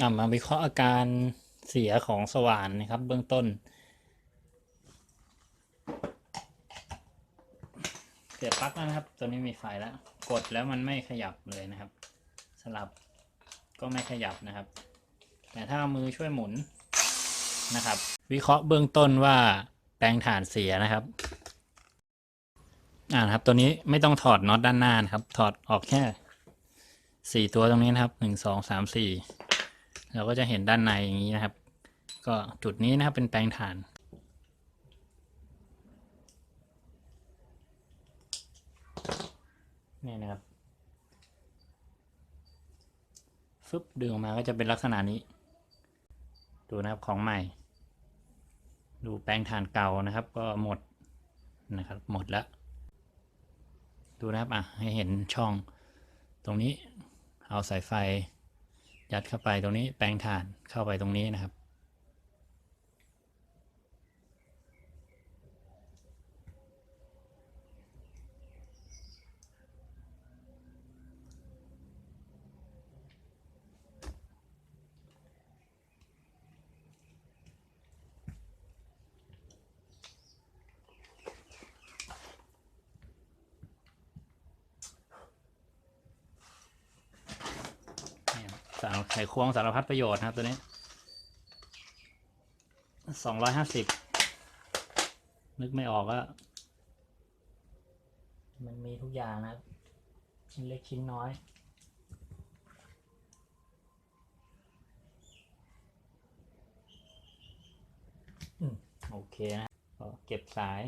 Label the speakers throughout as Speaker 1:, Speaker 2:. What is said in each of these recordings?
Speaker 1: อะมาวิเคราะห์อาการเสียของสว่านนะครับ เบื้องต้น เสียบปลั๊กแล้วนะครับตัวนี้มีไฟแล้ว กดแล้วมันไม่ขยับเลยนะครับ สลับก็ไม่ขยับนะครับ แต่ถ้ามือช่วยหมุนนะครับ วิเคราะห์เบื้องต้นว่าแปลงถ่านเสียนะครับอ่านะครับ ตัวนี้ไม่ต้องถอดน็อตด้านหน้านะครับ ถอดออกแค่สี่ตัวตรงนี้นะครับหนึ่งสองสามสี่ เราก็จะเห็นด้านในอย่างนี้นะครับ ก็จุดนี้นะครับเป็นแปลงถ่านนี่นะครับฟึบดึงออกมาก็จะเป็นลักษณะนี้ ดูนะครับของใหม่ ดูแปลงถ่านเก่านะครับ ก็หมดนะครับ หมดแล้ว ดูนะครับอะให้เห็นช่อง ตรงนี้เอาสายไฟ ยัดเข้าไปตรงนี้แปลงฐานเข้าไปตรงนี้นะครับ ไขควงสารพัดประโยชน์นะครับตัวนี้สองร้อยห้าสิบนึกไม่ออกว่ามันมีทุกอย่างนะครับ ชิ้นเล็กชิ้นน้อยอโอเคนะก็เก็บสาย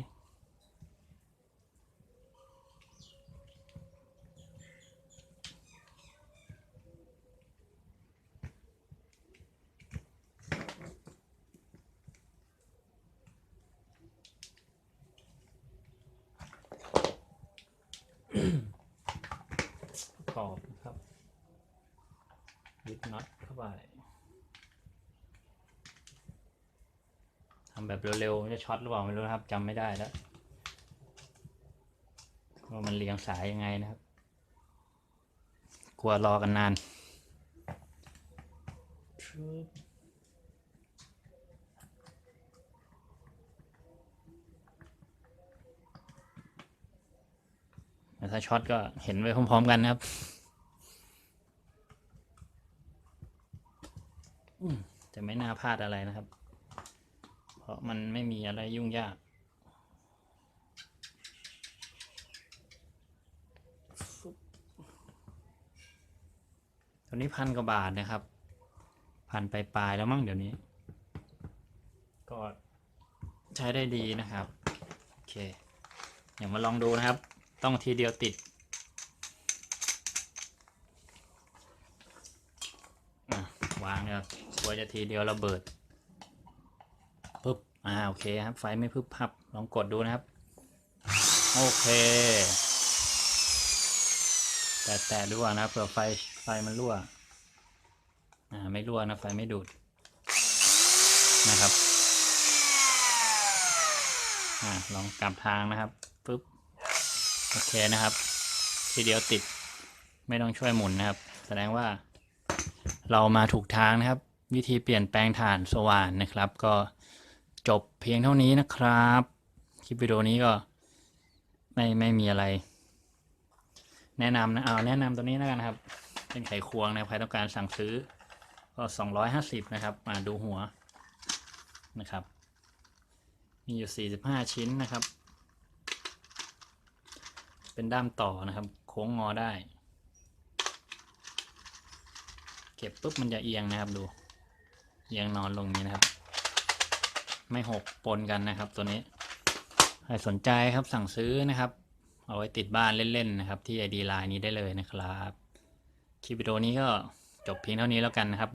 Speaker 1: กอบนะครับยึดน็อตเข้าไปทำแบบเร็วๆจะช็อตหรือเปล่าไม่รู้นะครับจำไม่ได้แล้วว่ามันเรียงสายยังไงนะครับ กลัวรอกันนานชึบแต่ ถ้าช็อตก็เห็นไว้พร้อมๆกันนะครับจะไม่น่าพลาดอะไรนะครับ เพราะมันไม่มีอะไรยุ่งยากตัวนี้พันกว่าบาทนะครับ พันไปปลายแล้วมั้งเดี๋ยวนี้ ก็ใช้ได้ดีนะครับ โอเค เดี๋ยวมาลองดูนะครับ ต้องทีเดียวติดวางเนี่ยกลัวจะทีเดียวระเบิดปุ๊บอ่าโอเคครับ ไฟไม่พึบพับ ลองกดดูนะครับ โอเค แต่แต่ดูก่อนะเผื่อไฟไฟมันรั่ว อ่าไม่รั่วนะไฟไม่ดูดนะครับ อ่าลองกลับทางนะครับปุ๊บ โอเคนะครับ ทีเดียวติดไม่ต้องช่วยหมุนนะครับ แสดงว่าเรามาถูกทางนะครับ วิธีเปลี่ยนแปลงถ่านสว่านนะครับ ก็จบเพียงเท่านี้นะครับ คลิปวิดีโอนี้ก็ไม่ไม่มีอะไร แนะนำนะเอาแนะนำตัวนี้แล้วกันครับ เป็นไขควงนะใครต้องการสั่งซื้อก็สองร้อยห้าสิบนะครับ มาดูหัวนะครับ มีอยู่สี่สิบห้าชิ้นนะครับ เป็นด้ามต่อนะครับ โค้งงอได้ เก็บปุ๊บมันจะเอียงนะครับดู เอียงนอนลงนี้นะครับ ไม่หกปนกันนะครับ ตัวนี้ใครสนใจครับสั่งซื้อนะครับ เอาไว้ติดบ้านเล่นๆนะครับ ที่ ID Line นี้ได้เลยนะครับ คลิปวิดีโอนี้ก็จบเพียงเท่านี้แล้วกันนะครับ